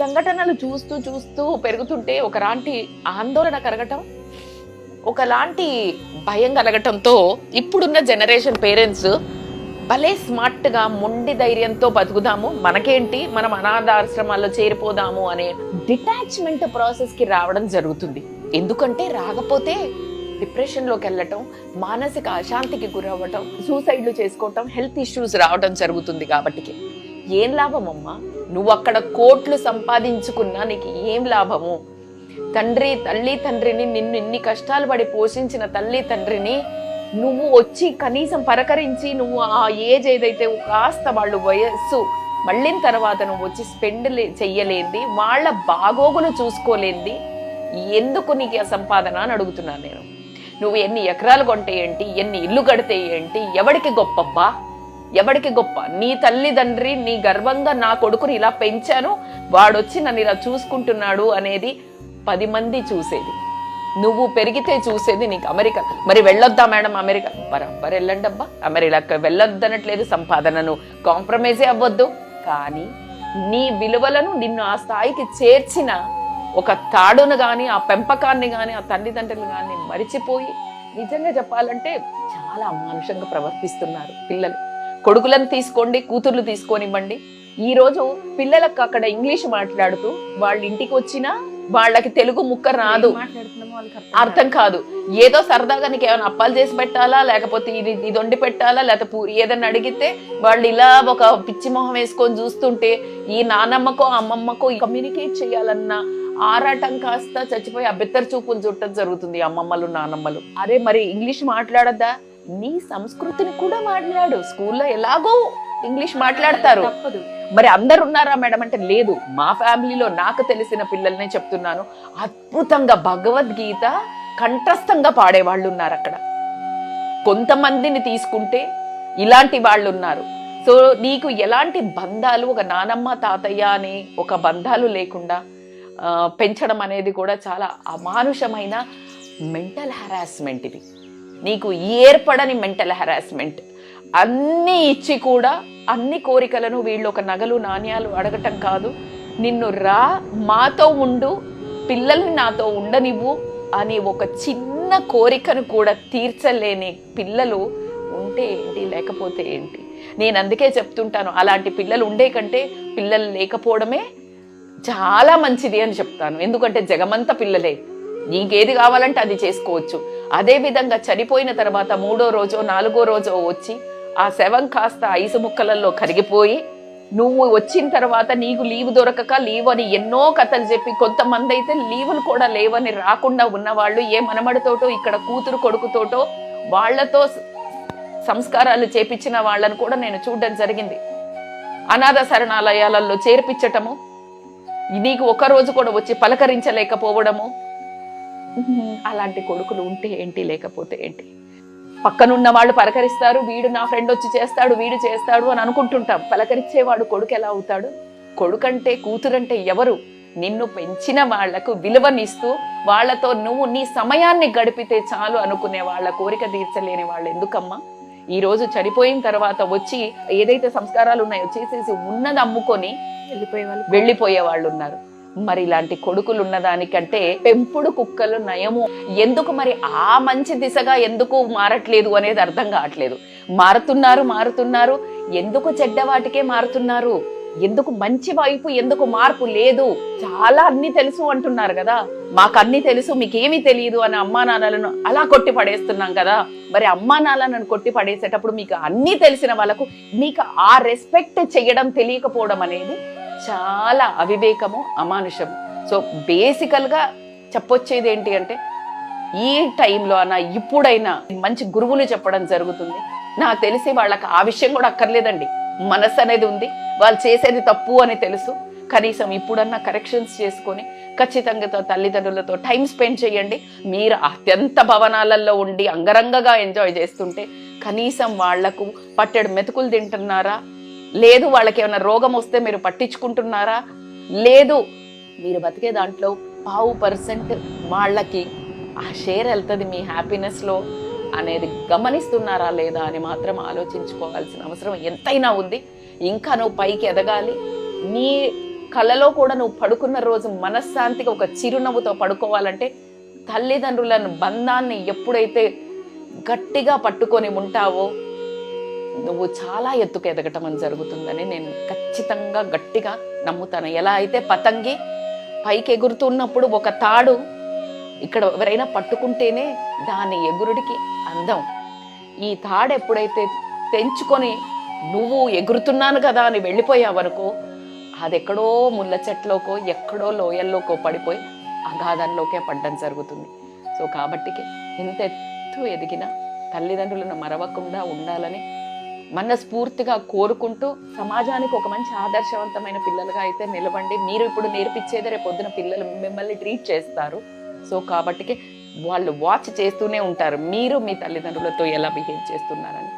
సంఘటనలు చూస్తూ చూస్తూ పెరుగుతుంటే ఒకలాంటి ఆందోళన కలగటం ఒకలాంటి భయం కలగటంతో ఇప్పుడున్న జనరేషన్ పేరెంట్స్ భలే స్మార్ట్గా మొండి ధైర్యంతో బతుకుదాము. మనకేంటి? మనం అనాథాశ్రమాల్లో చేరిపోదాము అనే డిటాచ్మెంట్ ప్రాసెస్కి రావడం జరుగుతుంది. ఎందుకంటే రాకపోతే డిప్రెషన్లోకి వెళ్ళటం మానసిక అశాంతికి గురవ్వటం సూసైడ్లు చేసుకోవటం హెల్త్ ఇష్యూస్ రావడం జరుగుతుంది కాబట్టి ఏం లాభం అమ్మా నువ్వు అక్కడ కోట్లు సంపాదించుకున్నా నీకు ఏం లాభము? తండ్రి తల్లి తండ్రిని నిన్ను ఇన్ని కష్టాలు పడి పోషించిన తల్లి తండ్రిని నువ్వు వచ్చి కనీసం పరకరించి నువ్వు ఆ ఏజ్ ఏదైతే కాస్త వాళ్ళు వయస్సు మళ్ళిన తర్వాత నువ్వు వచ్చి స్పెండ్ చెయ్యలేంది వాళ్ళ బాగోగులు చూసుకోలేంది. ఎందుకు నీకు ఆ సంపాదన అని అడుగుతున్నాను నేను? నువ్వు ఎన్ని ఎకరాలు కొంటే ఏంటి ఎన్ని ఇల్లు కడితే ఏంటి ఎవడికి గొప్పబ్బా? ఎవడికి గొప్ప? నీ తల్లిదండ్రి నీ గర్వంగా నా కొడుకుని ఇలా పెంచాను వాడొచ్చి నన్ను ఇలా చూసుకుంటున్నాడు అనేది పది మంది చూసేది. నువ్వు పెరిగితే చూసేది నీకు అమెరికా. మరి వెళ్ళొద్దా మేడం అమెరికా? బరాబర్ వెళ్ళండి అబ్బా. అమెరికా వెళ్ళొద్దనట్లేదు సంపాదనను. కాంప్రమైజే అవ్వద్దు. కానీ నీ విలువలను నిన్ను ఆ స్థాయికి చేర్చిన ఒక తాడును కానీ ఆ పెంపకాన్ని కానీ ఆ తల్లిదండ్రులు కానీ మరిచిపోయి నిజంగా చెప్పాలంటే చాలా అమానుషంగా ప్రవర్తిస్తున్నారు పిల్లలు. కొడుకులను తీసుకోండి కూతుర్లు తీసుకోనివ్వండి. ఈ రోజు పిల్లలకు అక్కడ ఇంగ్లీష్ మాట్లాడుతూ వాళ్ళ ఇంటికి వచ్చినా వాళ్ళకి తెలుగు ముక్క రాదు. అర్థం కాదు. ఏదో సరదాగా నీకు ఏమైనా అప్పాలు చేసి పెట్టాలా లేకపోతే ఇది ఇది వండి పెట్టాలా లేకపోతే పూరి ఏదైనా అడిగితే వాళ్ళు ఇలా ఒక పిచ్చి మొహం వేసుకొని చూస్తుంటే ఈ నానమ్మకో అమ్మమ్మకో కమ్యూనికేట్ చేయాలన్న ఆరాటం కాస్త చచ్చిపోయి బెత్తర చూపులు చుట్టం జరుగుతుంది అమ్మమ్మలు నానమ్మలు. అరే మరి ఇంగ్లీష్ మాట్లాడద్దా? నీ సంస్కృతిని కూడా మాట్లాడు. స్కూల్లో ఎలాగో ఇంగ్లీష్ మాట్లాడతారు. మరి అందరు ఉన్నారా మేడం? అంటే లేదు. మా ఫ్యామిలీలో నాకు తెలిసిన పిల్లల్నే చెప్తున్నాను. అద్భుతంగా భగవద్గీత కంఠస్థంగా పాడేవాళ్ళు ఉన్నారు అక్కడ. కొంతమందిని తీసుకుంటే ఇలాంటి వాళ్ళు ఉన్నారు సో నీకు ఎలాంటి బంధాలు? ఒక నానమ్మ తాతయ్య అని ఒక బంధాలు లేకుండా పెంచడం అనేది కూడా చాలా అమానుషమైన మెంటల్ హరాస్మెంట్ ఇది. నీకు ఏర్పడని మెంటల్ హెరాస్మెంట్. అన్నీ ఇచ్చి కూడా అన్ని కోరికలను వీళ్ళు ఒక నగలు నాణ్యాలు అడగటం కాదు. నిన్ను రా మాతో ఉండు పిల్లల్ని నాతో ఉండనివ్వు అని ఒక చిన్న కోరికను కూడా తీర్చలేని పిల్లలు ఉంటే ఏంటి లేకపోతే ఏంటి? నేను అందుకే చెప్తుంటాను అలాంటి పిల్లలు ఉండే కంటే పిల్లలు లేకపోవడమే చాలా మంచిది అని చెప్తాను. ఎందుకంటే జగమంత పిల్లలే. నీకేది కావాలంటే అది చేసుకోవచ్చు. అదే విధంగా చనిపోయిన తర్వాత మూడో రోజో నాలుగో రోజో వచ్చి ఆ శవం కాస్త ఐసు ముక్కలలో కరిగిపోయి నువ్వు వచ్చిన తర్వాత నీకు లీవ్ దొరకక లీవ్ అని ఎన్నో కథలు చెప్పి కొంతమంది అయితే లీవులు కూడా లేవని రాకుండా ఉన్నవాళ్ళు ఏ మనమడితోటో ఇక్కడ కూతురు కొడుకుతోటో వాళ్ళతో సంస్కారాలు చేపించిన వాళ్ళని కూడా నేను చూడడం జరిగింది. అనాథ శరణాలయాలలో చేర్పించటము నీకు ఒక రోజు కూడా వచ్చి పలకరించలేకపోవడము అలాంటి కొడుకులు ఉంటే ఏంటి లేకపోతే ఏంటి? పక్కనున్న వాళ్ళు పలకరిస్తారు వీడు నా ఫ్రెండ్ వచ్చి చేస్తాడు వీడు చేస్తాడు అని అనుకుంటుంటాం. పలకరించేవాడు కొడుకు ఎలా అవుతాడు? కొడుకంటే కూతురంటే ఎవరు? నిన్ను పెంచిన వాళ్ళకు విలువనిస్తూ వాళ్ళతో నువ్వు నీ సమయాన్ని గడిపితే చాలు అనుకునే వాళ్ళ కోరిక తీర్చలేని వాళ్ళు ఎందుకమ్మా? ఈ రోజు చనిపోయిన తర్వాత వచ్చి ఏదైతే సంస్కారాలు ఉన్నాయో చేసేసి ఉన్నది అమ్ముకొని వెళ్ళిపోయే వాళ్ళు వెళ్ళిపోయే వాళ్ళు ఉన్నారు మరి ఇలాంటి కొడుకులు ఉన్నదానికంటే పెంపుడు కుక్కలు నయము. ఎందుకు మరి ఆ మంచి దిశగా ఎందుకు మారట్లేదు అనేది అర్థం కావట్లేదు. మారుతున్నారు మారుతున్నారు. ఎందుకు చెడ్డ వాటికే మారుతున్నారు? ఎందుకు మంచి వైపు ఎందుకు మార్పు లేదు? చాలా అన్ని తెలుసు అంటున్నారు కదా. మాకు అన్ని తెలుసు మీకేమీ తెలియదు అని అమ్మా నాన్నలను అలా కొట్టి పడేస్తున్నాం కదా. మరి అమ్మా నాన్నలను కొట్టి పడేసేటప్పుడు మీకు అన్ని తెలిసిన వాళ్ళకు మీకు ఆ రెస్పెక్ట్ చేయడం తెలియకపోవడం అనేది చాలా అవివేకము అమానుషము. సో బేసికల్గా చెప్పొచ్చేది ఏంటి అంటే ఈ టైంలో అన్న ఇప్పుడైనా మంచి గురువులు చెప్పడం జరుగుతుంది. నాకు తెలిసి వాళ్ళకి ఆ విషయం కూడా అక్కర్లేదండి. మనసు అనేది ఉంది. వాళ్ళు చేసేది తప్పు అని తెలుసు. కనీసం ఇప్పుడన్నా కరెక్షన్స్ చేసుకొని ఖచ్చితంగా తల్లిదండ్రులతో టైం స్పెండ్ చేయండి. మీరు అత్యంత భవనాలలో ఉండి అంగరంగగా ఎంజాయ్ చేస్తుంటే కనీసం వాళ్ళకు పట్టెడు మెతుకులు తింటున్నారా? లేదు వాళ్ళకి ఏమైనా రోగం వస్తే మీరు పట్టించుకుంటున్నారా? లేదు. మీరు బతికే దాంట్లో పావు పర్సెంట్ వాళ్ళకి ఆ షేర్ వెళ్తుంది మీ హ్యాపీనెస్లో అనేది గమనిస్తున్నారా లేదా అని మాత్రం ఆలోచించుకోవాల్సిన అవసరం ఎంతైనా ఉంది. ఇంకా నువ్వు పైకి ఎదగాలి. నీ కలలో కూడా నువ్వు పడుకున్న రోజు మనశ్శాంతిగా ఒక చిరునవ్వుతో పడుకోవాలంటే తల్లిదండ్రులను బంధాన్ని ఎప్పుడైతే గట్టిగా పట్టుకొని ఉంటావో నువ్వు చాలా ఎత్తుకు ఎదగటం అని జరుగుతుందని నేను ఖచ్చితంగా గట్టిగా నమ్ముతాను. ఎలా అయితే పతంగి పైకి ఎగురుతున్నప్పుడు ఒక తాడు ఇక్కడ ఎవరైనా పట్టుకుంటేనే దాని ఎగురుడికి అందం. ఈ తాడు ఎప్పుడైతే తెంచుకొని నువ్వు ఎగురుతున్నాను కదా అని వెళ్ళిపోయావనుకో అది ఎక్కడో ముళ్ళ చెట్లోకో ఎక్కడో లోయల్లోకో పడిపోయి అగాధంలోకే పడ్డం జరుగుతుంది. సో కాబట్టి ఎంత ఎత్తు ఎదిగినా తల్లిదండ్రులను మరవకుండా ఉండాలని మనస్ఫూర్తిగా కోరుకుంటూ సమాజానికి ఒక మంచి ఆదర్శవంతమైన పిల్లలుగా అయితే నిలవండి. మీరు ఇప్పుడు నేర్పించేదే రేపు పొద్దున పిల్లలు మిమ్మల్ని ట్రీట్ చేస్తారు. సో కాబట్టి వాళ్ళు వాచ్ చేస్తూనే ఉంటారు. మీరు మీ తల్లిదండ్రులతో ఎలా బిహేవ్ చేస్తున్నారని.